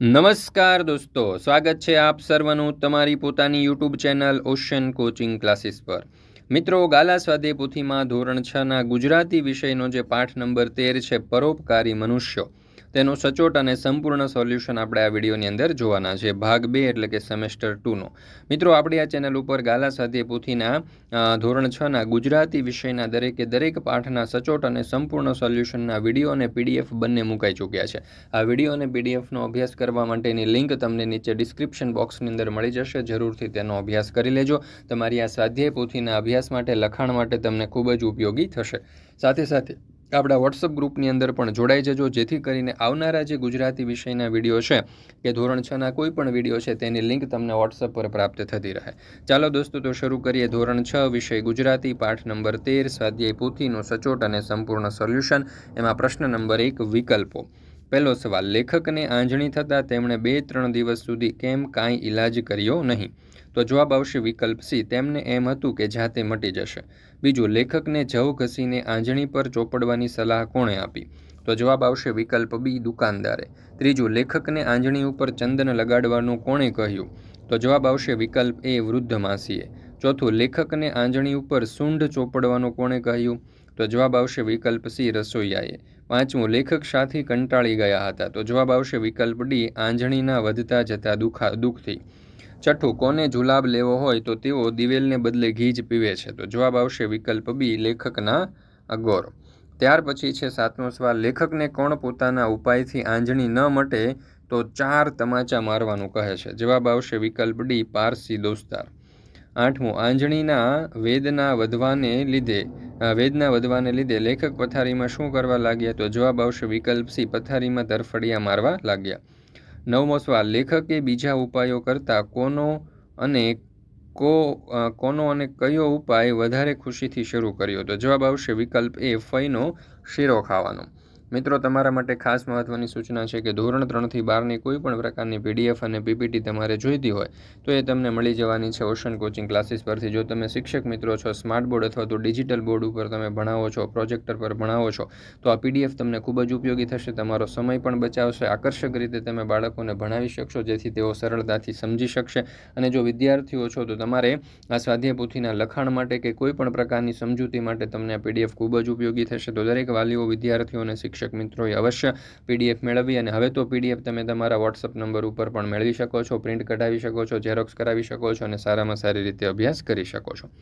નમસ્કાર દોસ્તો, સ્વાગત છે આપ સર્વનું તમારી પોતાની YouTube channel ocean coaching classes પર. મિત્રો ગાલા સ્વાદે પોથીમાં ધોરણ છના ગુજરાતી વિષયનો જે પાઠ નંબર તેર છે, પરોપકારી મનુષ્યો. તેનું સચોટ અને સંપૂર્ણ સોલ્યુશન આપણે આ વિડીયોની અંદર જોવાના છે, ભાગ બે એટલે કે સેમેસ્ટર ટુનો. મિત્રો, આપણી આ ચેનલ ઉપર ગાલા સાથે પોથીના ધોરણ છના ગુજરાતી વિષયના દરેકે દરેક પાઠના સચોટ અને સંપૂર્ણ સોલ્યુશનના વીડિયો અને પીડીએફ બંને મુકાઈ ચૂક્યા છે. આ વીડિયો અને પીડીએફનો અભ્યાસ કરવા માટેની લિંક તમને નીચે ડિસ્ક્રિપ્શન બોક્સની અંદર મળી જશે. જરૂરથી તેનો અભ્યાસ કરી લેજો. તમારી આ સ્વાધ્યાય પોથીના અભ્યાસ માટે લખાણ માટે તમને ખૂબ જ ઉપયોગી થશે. સાથે સાથે આપણા વોટ્સઅપ ગ્રુપની અંદર પણ જોડાઈ જજો. જેથી કરીને આવનારા જે ગુજરાતી વિષયના વીડિયો છે, કે ધોરણ છના કોઈ પણ વીડિયો છે, તેની લિંક તમને વોટ્સઅપ પર પ્રાપ્ત થતી રહે. ચાલો દોસ્તો, તો શરૂ કરીએ ધોરણ છ વિષય ગુજરાતી પાઠ નંબર તેર, સ્વાધ્યાય પોથીનું સચોટ અને સંપૂર્ણ સોલ્યુશન. એમાં પ્રશ્ન નંબર એક, વિકલ્પો. પહેલો સવાલ, લેખકને આંજણી થતાં તેમણે બે ત્રણ દિવસ સુધી કેમ કાંઈ ઇલાજ કર્યો નહીં? તો જવાબ આવશે વિકલ્પ સી, તેમને એમ હતું કે જાતે મટી જશે. બીજું, લેખકને જવ ઘસીને આંજણી પર ચોપડવાની સલાહ કોણે આપી? તો જવાબ આવશે વિકલ્પ બી, દુકાનદારે. ત્રીજું, લેખકને આંજણી ઉપર ચંદન લગાડવાનું કોણે કહ્યું? તો જવાબ આવશે વિકલ્પ એ, વૃદ્ધ માસીએ. ચોથું, લેખકને આંજણી ઉપર સૂંઢ ચોપડવાનું કોણે કહ્યું? તો જવાબ આવશે વિકલ્પ સી, રસોઈયાએ. પાંચમું, લેખક સાથી કંટાળી ગયા હતા. તો જવાબ આવશે વિકલ્પ ડી, આંજણીના વધતા જતા દુખા દુઃખથી છઠ્ઠું કોને જુલાબ લેવો હોય તો તેઓ દિવેલને બદલે ઘી જ પીવે છે. તો જવાબ આવશે વિકલ્પ બી, લેખકના અગોર. ત્યાર પછી છે સાતમો સવાલ, લેખકને કોણ પોતાના ઉપાયથી આંજણી ન મટે તો ચાર તમાચા મારવાનું કહે છે? જવાબ આવશે વિકલ્પ ડી, પારસી દોસ્તાર. આઠમું, આંજણીના વેદના વધવાને લીધે વેદના વધવાને લીધે લેખક પથારીમાં શું કરવા લાગ્યા? તો જવાબ આવશે વિકલ્પ સી, પથારીમાં તરફડિયા મારવા લાગ્યા. નવમો લેખકે બીજા ઉપાયો કરતાં કોનો અને કો કોનો અને કયો ઉપાય વધારે ખુશીથી શરૂ કર્યો? તો જવાબ આવશે વિકલ્પ એ, ફઈનો શીરો ખાવાનો. મિત્રો, તમારા માટે ખાસ મહત્ત્વની સૂચના છે કે ધોરણ ત્રણથી બારની કોઈ પણ પ્રકારની પીડીએફ અને પીપીટી તમારે જોઈતી હોય, તો એ તમને મળી જવાની છે ઓશન કોચિંગ ક્લાસીસ પરથી. જો તમે શિક્ષક મિત્રો છો, સ્માર્ટ બોર્ડ અથવા તો ડિજિટલ બોર્ડ ઉપર તમે ભણાવો છો, પ્રોજેક્ટર પર ભણાવો છો, તો આ પીડીએફ તમને ખૂબ જ ઉપયોગી થશે. તમારો સમય પણ બચાવશે. આકર્ષક રીતે તમે બાળકોને ભણાવી શકશો, જેથી તેઓ સરળતાથી સમજી શકશે. અને જો વિદ્યાર્થીઓ છો, તો તમારે આ સ્વાધ્યાય પોથીના લખાણ માટે કે કોઈ પણ પ્રકારની સમજૂતી માટે તમને આ પીડીએફ ખૂબ જ ઉપયોગી થશે. તો દરેક વાલીઓ વિદ્યાર્થીઓને શિક્ષક શિક્ષક મિત્રોએ અવશ્ય પીડીએફ મેળવી અને હવે તો પીડીએફ તમે તમારા વોટ્સઅપ નંબર ઉપર પણ મેળવી શકો છો, પ્રિન્ટ કઢાવી શકો છો ઝેરોક્સ કરાવી શકો છો અને સારામાં સારી રીતે અભ્યાસ કરી શકો છો.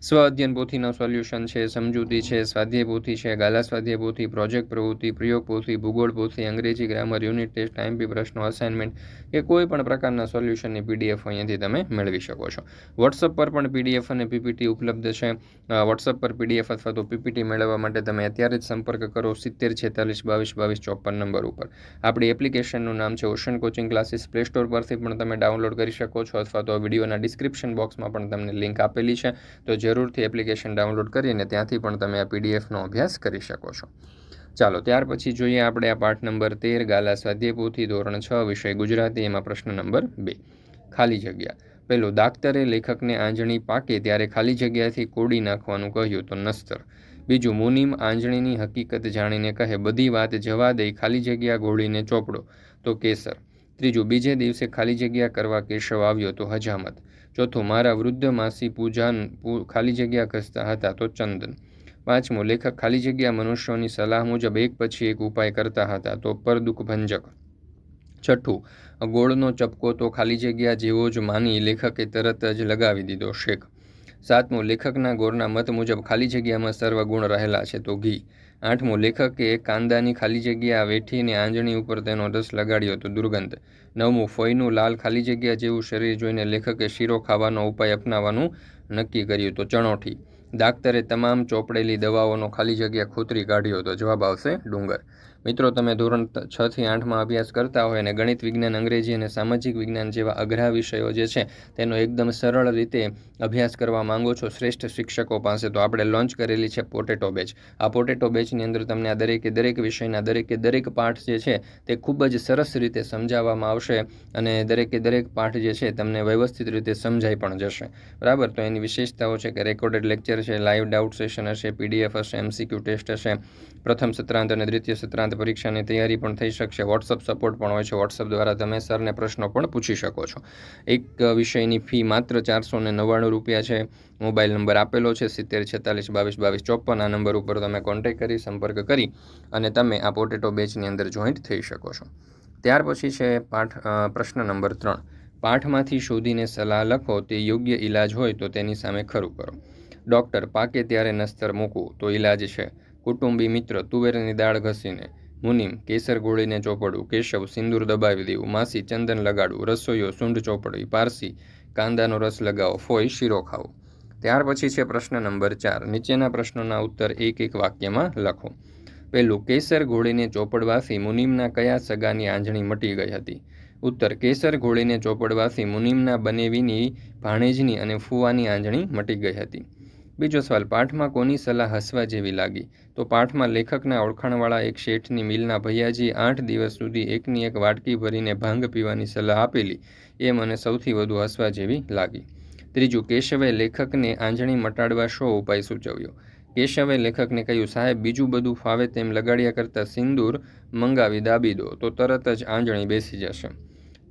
સ્વ અધ્યયન પોથીનું સોલ્યુશન છે, સમજૂતી છે, સ્વાધ્યાય પોથી છે, ગાલા સ્વાધ્યાય પોથી પ્રોજેક્ટ પ્રવૃત્તિ, પ્રયોગ પોથી, ભૂગોળ પોથી, અંગ્રેજી ગ્રામર યુનિટ ટેસ્ટ આઈએમપી પ્રશ્નો અસાઇનમેન્ટ કે કોઈ પણ પ્રકારના સોલ્યુશનની પીડીએફ અહીંયાથી તમે મેળવી શકો છો. વોટ્સઅપ પર પણ પીડીએફ અને પીપીટી ઉપલબ્ધ છે. વોટ્સઅપ પર પીડીએફ અથવા તો પીપીટી મેળવવા માટે તમે અત્યારે જ સંપર્ક કરો. સિત્તેર છે તેતાલીસ બાવીસ બાવીસ, ચોપન નંબર ઉપર. આપણી એપ્લિકેશનનું નામ છે Ocean Coaching Classes Play Store પરથી પણ તમે ડાઉનલોડ કરી શકો છો અથવા તો વિડીયોના ડિસ્ક્રિપ્શન બોક્સમાં પણ તમને લિંક આપેલી છે. તો જરૂરથી એપ્લિકેશન ડાઉનલોડ કરીને ત્યાંથી પણ તમે આ પીડીએફનો અભ્યાસ કરી શકો છો. ચાલો, ત્યાર પછી જોઈએ આપણે આ પાઠ નંબર તેર, ગાલા સ્વાધ્યાયપોથી ધોરણ છ, વિષય ગુજરાતી, એમાં પ્રશ્ન નંબર બે. ખાલી જગ્યા. પેલું, દાક્તરે લેખકને આંજણી પાકે ત્યારે ખાલી જગ્યાથી કોડી નાખવાનું કહ્યું તો નસ્તર. બીજું મુનિમ આંજણીની હકીકત જાણીને કહે, બધી વાત જવા દઈ ખાલી જગ્યા ગોળીને ચોપડો. તો કેસર. ત્રીજું, બીજે દિવસે ખાલી જગ્યા કરવા કેશવ આવ્યો તો હજામત. ચોથું, મારા વૃદ્ધ માસી પૂજાન ખાલી જગ્યા ઘસતા હતા તો ચંદન. પાંચમું, લેખક ખાલી જગ્યા મનુષ્યોની સલાહ મુજબ એક પછી એક ઉપાય કરતા હતા તો પરદુઃખભંજક છઠ્ઠું, ગોળનો ચપકો તો ખાલી જગ્યા જેવો જ માની લેખકે તરત જ લગાવી દીધો શેખ. સાતમું લેખકના ગોરના મત મુજબ ખાલી જગ્યામાં સર્વગુણ રહેલા છે તો ઘી. આઠમું લેખકે કાંદાની ખાલી જગ્યા વેઠીને આંજણી ઉપર તેનો રસ લગાડ્યો તો દુર્ગંધ. નવમું, ફોઈનું લાલ ખાલી જગ્યા જેવું શરીર જોઈને લેખકે શીરો ખાવાનો ઉપાય અપનાવવાનું નક્કી કર્યું તો ચણોઠી. ડાક્ટરે તમામ ચોપડેલી દવાઓનો ખાલી જગ્યા ખોતરી કાઢ્યો તો જવાબ આવશે ડુંગર. મિત્રો, તમે ધોરણ છ થી આઠમાં અભ્યાસ કરતા હોય અને ગણિત વિજ્ઞાન, અંગ્રેજી અને સામાજિક વિજ્ઞાન જેવા અઘરા વિષયો જે છે, તેનો એકદમ સરળ રીતે અભ્યાસ કરવા માંગો છો શ્રેષ્ઠ શિક્ષકો પાસે, તો આપણે લોન્ચ કરેલી છે પોટેટો બેચ. આ પોટેટો બેચની અંદર તમને આ દરેકે દરેક વિષયના, દરેકે દરેક પાઠ જે છે, તે ખૂબ જ સરસ રીતે સમજાવવામાં આવશે અને દરેકે દરેક પાઠ જે છે, તમને વ્યવસ્થિત રીતે સમજાઈ પણ જશે. બરાબર? તો એની વિશેષતાઓ છે કે રેકોર્ડેડ લેક્ચર છે, લાઈવ ડાઉટ સેશન હશે, પીડીએફ હશે, એમસીક્યુ ટેસ્ટ હશે, પ્રથમ સત્રાંત અને દ્વિતીય સત્રાંત પરીક્ષાની તૈયારી પણ થઈ શકશે. વોટ્સઅપ સપોર્ટ પણ હોય છે. વોટ્સઅપ દ્વારા તમે સરને પ્રશ્નો પણ પૂછી શકો છો. એક વિષયની ફી માત્ર ચારસો ને નવ્વાણું રૂપિયા છે. મોબાઈલ નંબર આપેલો છે. સિત્તેર, છેતાલીસ, બાવીસ બાવીસ ચોપન આ નંબર ઉપર તમે કોન્ટેક્ટ કરી, સંપર્ક કરી અને તમે આ પોટેટો બેચની અંદર જોઈન્ટ થઈ શકો છો. ત્યાર પછી છે પાઠ પ્રશ્ન નંબર ત્રણ. પાઠમાંથી શોધીને સલાહ લખો. તે યોગ્ય ઈલાજ હોય તો તેની સામે ખરું કરો. ડૉક્ટર પાકે ત્યારે નસ્તર મૂકવું તો ઈલાજ છે. કુટુંબી મિત્ર, તુવેરની દાળ ઘસીને મુનિમ, કેસર ગોળીને ચોપડવું, કેશવ સિંદૂર દબાવી દેવું, માસી ચંદન લગાડવું, રસોઈયો સૂંઢ ચોપડવી, પારસી કાંદાનો રસ લગાવો, ફોઈ શીરો ખાવો. ત્યાર પછી છે પ્રશ્ન નંબર ચાર. નીચેના પ્રશ્નોના ઉત્તર એક એક વાક્યમાં લખો. પહેલું, કેસર ઘોળીને ચોપડવાથી મુનિમના કયા સગાની આંજણી મટી ગઈ હતી? ઉત્તર, કેસર ઘોળીને ચોપડવાથી મુનિમના બનેવીની ભાણેજની અને ફુવાની આંજણી મટી ગઈ હતી. બીજો સવાલ, પાઠમાં કોની સલાહ હસવા જેવી લાગી? તો પાઠમાં લેખકના ઓળખાણવાળા એક શેઠની મિલના ભૈયાજી આઠ દિવસ સુધી એકની એક વાટકી ભરીને ભાંગ પીવાની સલાહ આપેલી. એ મને સૌથી વધુ હસવા જેવી લાગી. ત્રીજું, કેશવે લેખકને આંજણી મટાડવા શો ઉપાય સૂચવ્યો? કેશવે લેખકને કહ્યું, સાહેબ, બીજું બધું ફાવે તેમ લગાડ્યા કરતાં સિંદૂર મંગાવી દાબી દો, તો તરત જ આંજણી બેસી જશે.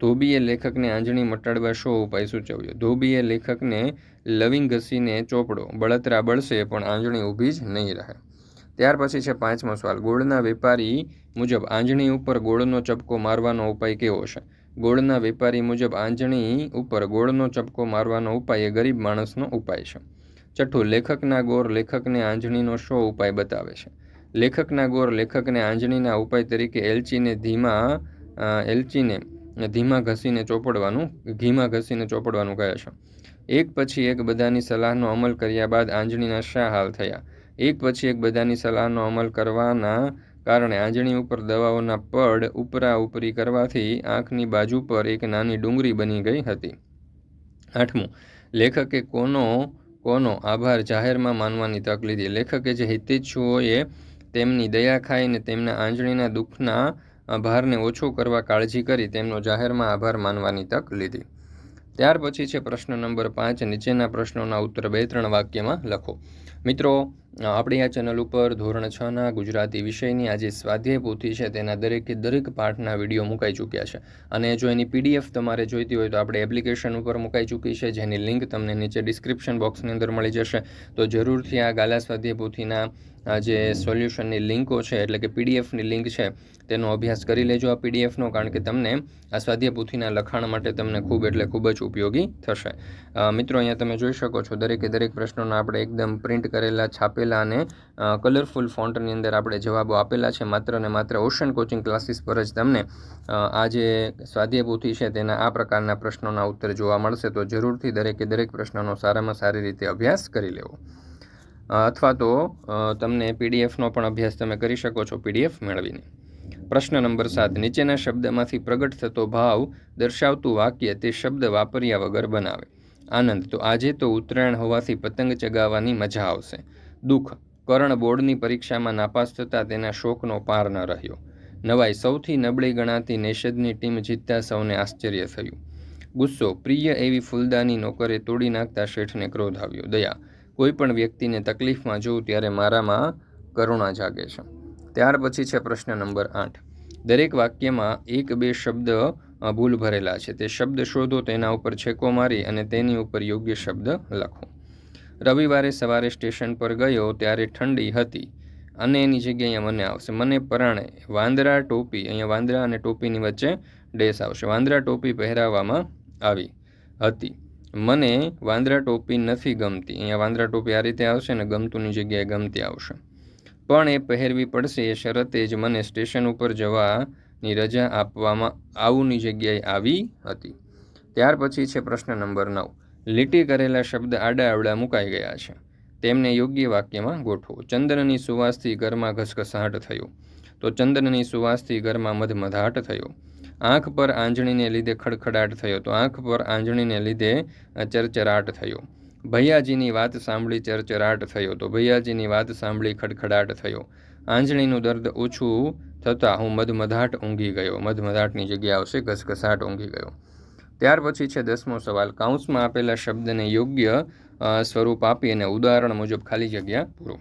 ધોબીએ લેખકને આંજણી મટાડવા શો ઉપાય સૂચવ્યો. ધોબીએ લેખકને લવિંગ ઘસીને ચોપડો, બળતરા બળશે પણ આંજણી ઊભી જ નહીં રહે. ત્યાર પછી છે પાંચમો સવાલ. ગોળના વેપારી મુજબ આંજણી ઉપર ગોળનો ચપકો મારવાનો ઉપાય કેવો છે? ગોળના વેપારી મુજબ આંજણી ઉપર ગોળનો ચપકો મારવાનો ઉપાય એ ગરીબ માણસનો ઉપાય છે. છઠ્ઠું લેખકના ગોર લેખકને આંજણીનો શો ઉપાય બતાવે છે. લેખકના ગોર લેખકને આંજણીના ઉપાય તરીકે એલચીને ધીમા એલચીને ધીમા ઘસીને ચોપડવાનું ઘીમાં ઘસીને ચોપડવાનું કહે છે. એક પછી એક બધાની સલાહનો અમલ કર્યા બાદ આંજણીના શા હાલ થયા? એક પછી એક બધાની સલાહનો અમલ કરવાના કારણે આંજણી ઉપર દવાઓના પડ ઉપરા ઉપરી કરવાથી આંખની બાજુ પર એક નાની ડુંગળી બની ગઈ હતી. આઠમું, લેખકે કોનો કોનો આભાર જાહેરમાં માનવાની તક લીધી? લેખકે જે હિતેચ્છુઓએ તેમની દયા ખાઈને તેમના આંજણીના દુઃખના ભારને ઓછો કરવા કાળજી કરી તેમનો જાહેરમાં આભાર માનવાની તક લીધી. ત્યાર પછી છે પ્રશ્ન નંબર પાંચ, નીચેના પ્રશ્નોના ઉત્તર બે ત્રણ વાક્યમાં લખો. મિત્રો આપણી આ ચેનલ ઉપર ધોરણ છ ના ગુજરાતી વિષયની આ જે સ્વાધ્યાય પોથી છે, તેના દરેકે દરેક પાઠના વીડિયો મુકાઈ ચૂક્યા છે. અને જો એની પીડીએફ તમારે જોઈતી હોય તો આપણે એપ્લિકેશન ઉપર મુકાઈ ચૂકી છે, જેની લિંક તમને નીચે ડિસ્ક્રિપ્શન બોક્સની અંદર મળી જશે. તો જરૂરથી આ ગાલા સ્વાધ્યાય પોથીના જે સોલ્યુશનની લિંકો છે, એટલે કે પીડીએફની લિંક છે, તેનો અભ્યાસ કરી લેજો આ પીડીએફનો કારણ કે તમને આ સ્વાધ્યાય પોથીના લખાણ માટે તમને ખૂબ એટલે ખૂબ જ ઉપયોગી થશે. મિત્રો, અહીંયા તમે જોઈ શકો છો, દરેકે દરેક પ્રશ્નોના આપણે એકદમ પ્રિન્ટ કરેલા, છાપેલા અને કલરફુલ ફોન્ટની અંદર આપણે જવાબો આપેલા છે. માત્ર ને માત્ર ઓશન કોચિંગ ક્લાસીસ પર જ તમને આ જે સ્વાધ્યાય છે તેના આ પ્રકારના પ્રશ્નોના ઉત્તર જોવા મળશે. તો જરૂરથી દરેકે દરેક પ્રશ્નોનો સારામાં સારી રીતે અભ્યાસ કરી લેવો. અથવા તો તમને પીડીએફનો પણ અભ્યાસ તમે કરી શકો છો પીડીએફ મેળવીને. પ્રશ્ન નંબર સાત, નીચેના શબ્દમાંથી પ્રગટ થતો ભાવ દર્શાવતું વાક્ય તે શબ્દ વાપર્યા વગર બનાવે. આનંદ, તો આજે તો ઉત્તરાયણ હોવાથી પતંગ ચગાવવાની મજા આવશે. દુઃખ. કરણ બોર્ડની પરીક્ષામાં નાપાસ થતાં તેના શોકનો પાર ન રહ્યો. નવાઈ સૌથી નબળી ગણાતી નેષદની ટીમ જીતતા સૌને આશ્ચર્ય થયું. ગુસ્સો, પ્રિય એવી ફૂલદાની નોકરે તોડી નાખતા શેઠને ક્રોધ આવ્યો. દયા, કોઈ પણ વ્યક્તિને તકલીફમાં જોઉં ત્યારે મારામાં કરુણા જાગે છે. ત્યાર પછી છે પ્રશ્ન નંબર આઠ. દરેક વાક્યમાં એક બે શબ્દ ભૂલ ભરેલા છે. તે શબ્દ શોધો, તેના ઉપર છેકો મારી અને તેની ઉપર યોગ્ય શબ્દ લખો. રવિવારે સવારે સ્ટેશન પર ગયો ત્યારે ઠંડી હતી. અને એની જગ્યાએ અહીંયા મને આવશે. મને પરાણે વાંદરા ટોપી, અહીંયા વાંદરા અને ટોપીની વચ્ચે ડેસ આવશે. વાંદરા ટોપી પહેરાવવામાં આવી હતી. મને વાંદરા ટોપી નથી ગમતી. અહીંયા વાંદરા ટોપી આ રીતે આવશે ને ગમતુંની જગ્યાએ ગમતી આવશે. પણ એ પહેરવી પડશે એ શરતે જ મને સ્ટેશન ઉપર જવાની રજા આપવામાં આવુંની જગ્યાએ આવી હતી. ત્યાર પછી છે પ્રશ્ન નંબર નવ. લીટી કરેલા શબ્દ આડા આવડા મુકાઈ ગયા છે. તેમને યોગ્ય વાક્યમાં ગોઠવો. ચંદ્રની સુવાસથી ઘરમાં ઘસઘસાટ થયો. તો ચંદ્રની સુવાસથી ઘરમાં મધમધાટ થયો. આંખ પર આંજણીને લીધે ખડખડાટ થયો. તો આંખ પર આંજણીને લીધે ચરચરાટ થયો. ભૈયાજીની વાત સાંભળી ચરચરાટ થયો. તો ભૈયાજીની વાત સાંભળી ખડખડાટ થયો. આંજણીનું દર્દ ઓછું થતાં હું મધમધાટ ઊંઘી ગયો. મધમધાટની જગ્યા આવશે, ઘસઘસાટ ઊંઘી ગયો. ત્યાર પછી છે દસમો સવાલ. કાઉન્સમાં આપેલા શબ્દને યોગ્ય સ્વરૂપ આપી અને ઉદાહરણ મુજબ ખાલી જગ્યા પૂરો.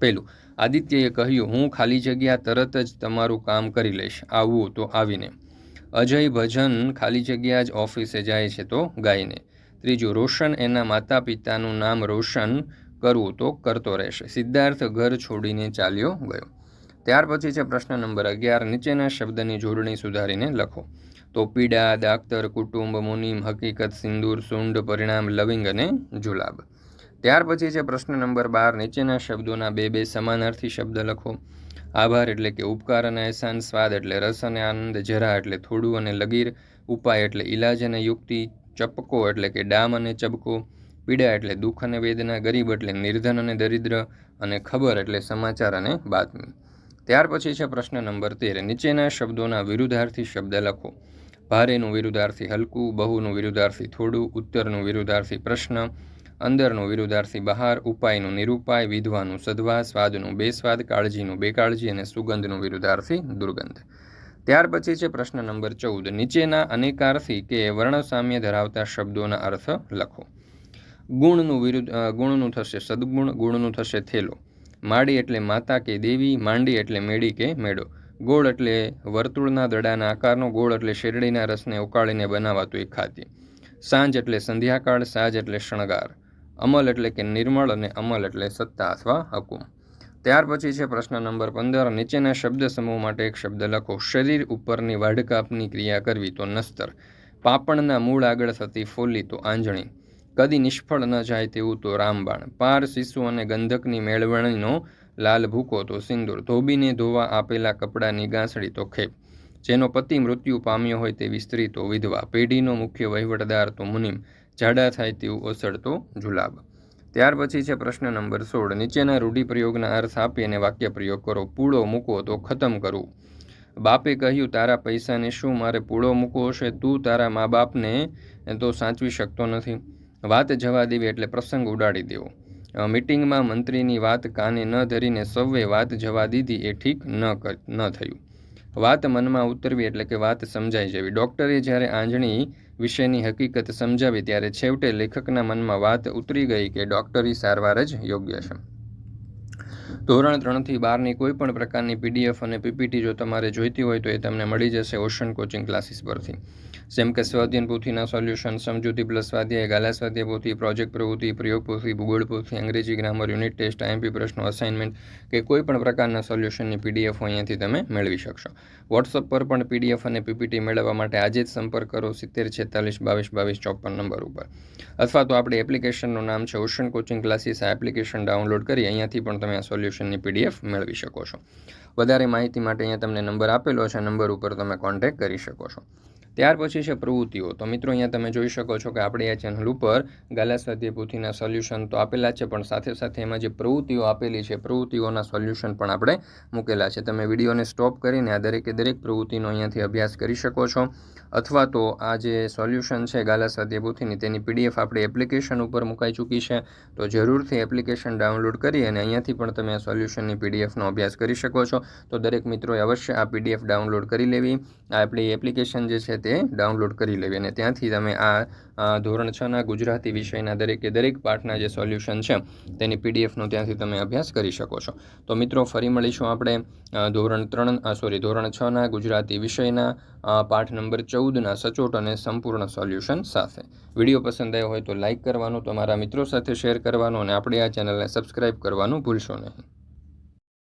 પહેલું, આદિત્યએ કહ્યું, હું ખાલી જગ્યા તરત જ તમારું કામ કરી લઈશ. આવવું તો આવીને. અજય ભજન ખાલી જગ્યા જ ઓફિસે જાય છે તો ગાઈને. ત્રીજું, રોશન એના માતા પિતાનું નામ રોશન કરવું તો કરતો રહેશે. સિદ્ધાર્થ ઘર છોડીને ચાલ્યો ગયો. ત્યાર પછી છે પ્રશ્ન નંબર અગિયાર. નીચેના શબ્દની જોડણી સુધારીને લખો. તો પીડા દાક્તર કુટુંબ, મુનિમ, હકીકત, સિંદૂર સુંડ પરિણામ, લવિંગ અને જુલાબ. ત્યાર પછી છે પ્રશ્ન નંબર બાર, નીચેના શબ્દોના બે બે સમાનાર્થી શબ્દ લખો. આભાર એટલે કે ઉપકાર અને અહેસાન, સ્વાદ એટલે રસ અને આનંદ, જરા એટલે થોડું અને લગીર, ઉપાય એટલે ઇલાજ અને યુક્તિ, ચપકો એટલે કે ડામ અને ચબકો, પીડા એટલે દુઃખ અને વેદના, ગરીબ એટલે નિર્ધન અને દરિદ્ર, અને ખબર એટલે સમાચાર અને બાતમી. ત્યાર પછી છે પ્રશ્ન નંબર તેર, નીચેના શબ્દોના વિરુદ્ધાર્થી શબ્દ લખો. ભારેનું વિરુદ્ધાર્થી હલકું, બહુનું વિરુદ્ધાર્થી થોડું, ઉત્તરનું વિરુદ્ધાર્થી પ્રશ્ન, અંદરનું વિરુદ્ધાર્થી બહાર, ઉપાયનું નિરૂપાય, વિધવાનું સદવા સ્વાદનું બેસ્વાદ, કાળજીનું બેકાળજી અને સુગંધનું વિરુદ્ધાર્થી દુર્ગંધ. ત્યાર પછી છે પ્રશ્ન નંબર ચૌદ. નીચેના અનેકાર્થી કે વર્ણસામ્ય ધરાવતા શબ્દોના અર્થ લખો. ગુણનું વિરુદ્ધ ગુણનું થશે સદગુણ, ગુણનું થશે થેલો. માડી એટલે માતા કે દેવી, માંડી એટલે મેળી કે મેળો ગોળ એટલે વર્તુળના દડાના આકારનો ગોળ એટલે શેરડીના રસને ઉકાળીને બનાવાતું એક ખાદ્ય. સાંજ એટલે સંધ્યાકાળ, સાજ એટલે શણગાર. અમલ એટલે કે નિર્મળ અને અમલ એટલે સત્તા અથવા હકુમ. ત્યાર પછી છે પ્રશ્ન નંબર પંદર. નીચેના શબ્દ સમૂહ માટે એક શબ્દ લખો. શરીર ઉપરની વાઢકાપની ક્રિયા કરવી તો નસ્તર. પાપણના મૂળ આગળ થતી ફોલી તો આંજણી. કદી નિષ્ફળ ન જાય તેવું તો રામબાણ. પાર, શિશુ અને ગંધકની મેળવણીનો લાલ ભૂકો તો સિંદૂર ધોબીને ધોવા આપેલા કપડાની ગાંસડી તો ખેપ. જેનો પતિ મૃત્યુ પામ્યો હોય તેવી સ્ત્રી તો વિધવા. પેઢીનો મુખ્ય વહીવટદાર તો મુનિમ. જાડા થાય તેવું ઓસડતો જુલાબ. ત્યાર પછી છે પ્રશ્ન નંબર સોળ. નીચેના રૂઢિપ્રયોગના અર્થ આપી અને વાક્ય પ્રયોગ કરો. પૂળો મૂકો તો ખતમ કરવું બાપે કહ્યું, તારા પૈસાને શું મારે પૂળો મૂકવો હશે? તું તારા મા બાપને તો સાચવી શકતો નથી. વાત જવા દેવી એટલે પ્રસંગ ઉડાડી દેવો. મિટિંગમાં મંત્રીની વાત કાને ન ધરીને સૌએ વાત જવા દીધી એ ઠીક ન ન થયું. વાત મનમાં ઉતરવી એટલે કે વાત સમજાઈ જવી. ડૉક્ટરે જ્યારે આંજણી વિશેની હકીકત સમજાવી, ત્યારે છેવટે લેખકના મનમાં વાત ઉતરી ગઈ કે ડૉક્ટરી સારવાર જ યોગ્ય છે. ધોરણ ત્રણથી બારની કોઈ પણ પ્રકારની પીડીએફ અને પીપીટી જો તમારે જોઈતી હોય તો એ તમને મળી જશે ઓશન કોચિંગ ક્લાસીસ પરથી. જેમ કે સ્વાધ્યન પોથીના સોલ્યુશન, સમજૂતી પ્લસ સ્વાધ્યાય, ગાલા સ્વાધ્યાય પોથી, પ્રોજેક્ટ પ્રવૃત્તિ, પ્રયોગ પોથી, ભૂગોળ પોથી, અંગ્રેજી ગ્રામર, યુનિટ ટેસ્ટ, આઈએમપી પ્રશ્નો, અસાઇનમેન્ટ કે કોઈ પણ પ્રકારના સોલ્યુશનની પીડીએફ અહીંયાથી તમે મેળવી શકશો. વોટ્સઅપ પર પણ પીડીએફ અને પીપીટી મેળવવા માટે આજે જ સંપર્ક કરો સિત્તેર, છેતાલીસ, બાવીસ બાવીસ, ચોપન નંબર ઉપર. અથવા તો આપણી એપ્લિકેશનનું નામ છે ઓશન કોચિંગ ક્લાસીસ, આ એપ્લિકેશન ડાઉનલોડ કરી અહીંયાથી પણ તમે આ સોલ્યુશનની પીડીએફ મેળવી શકો છો. વધારે માહિતી માટે અહીંયા તમને નંબર આપેલો છે. નંબર ઉપર તમે કોન્ટેક્ટ કરી શકો છો. ત્યાર પછી છે પ્રવૃત્તિઓ. તો મિત્રો અહીંયા તમે જોઈ શકો છો કે આપણે આ ચેનલ ઉપર ગાલા સ્વાધ્યાય સોલ્યુશન તો આપેલા છે, પણ સાથે સાથે એમાં જે પ્રવૃત્તિઓ આપેલી છે, પ્રવૃત્તિઓના સોલ્યુશન પણ આપણે મૂકેલા છે. તમે વિડીયોને સ્ટોપ કરીને આ દરેકે દરેક પ્રવૃત્તિનો અહીંયાથી અભ્યાસ કરી શકો છો. અથવા તો આ જે સોલ્યુશન છે ગાલા સ્વાધ્યાય તેની પીડીએફ આપણી એપ્લિકેશન ઉપર મુકાઈ ચૂકી છે. તો જરૂરથી એપ્લિકેશન ડાઉનલોડ કરી અને અહીંયાથી પણ તમે આ સોલ્યુશનની પીડીએફનો અભ્યાસ કરી શકો છો. તો દરેક મિત્રોએ અવશ્ય આ પીડીએફ ડાઉનલોડ કરી લેવી. આ આપણી એપ્લિકેશન જે છે તે ડાઉનલોડ કરી લેવી અને ત્યાંથી તમે આ ધોરણ છના ગુજરાતી વિષયના દરેકે દરેક પાઠના જે સોલ્યુશન છે, તેની પીડીએફનો ત્યાંથી તમે અભ્યાસ કરી શકો છો. તો મિત્રો, ફરી મળીશું આપણે ધોરણ ત્રણ સોરી ધોરણ છના ગુજરાતી વિષયના પાઠ નંબર ચૌદના સચોટ અને સંપૂર્ણ સોલ્યુશન સાથે. વીડિયો પસંદ આવ્યો હોય તો લાઇક કરવાનું, તમારા મિત્રો સાથે શેર કરવાનું અને આપણે આ ચેનલને સબસ્ક્રાઈબ કરવાનું ભૂલશો નહીં.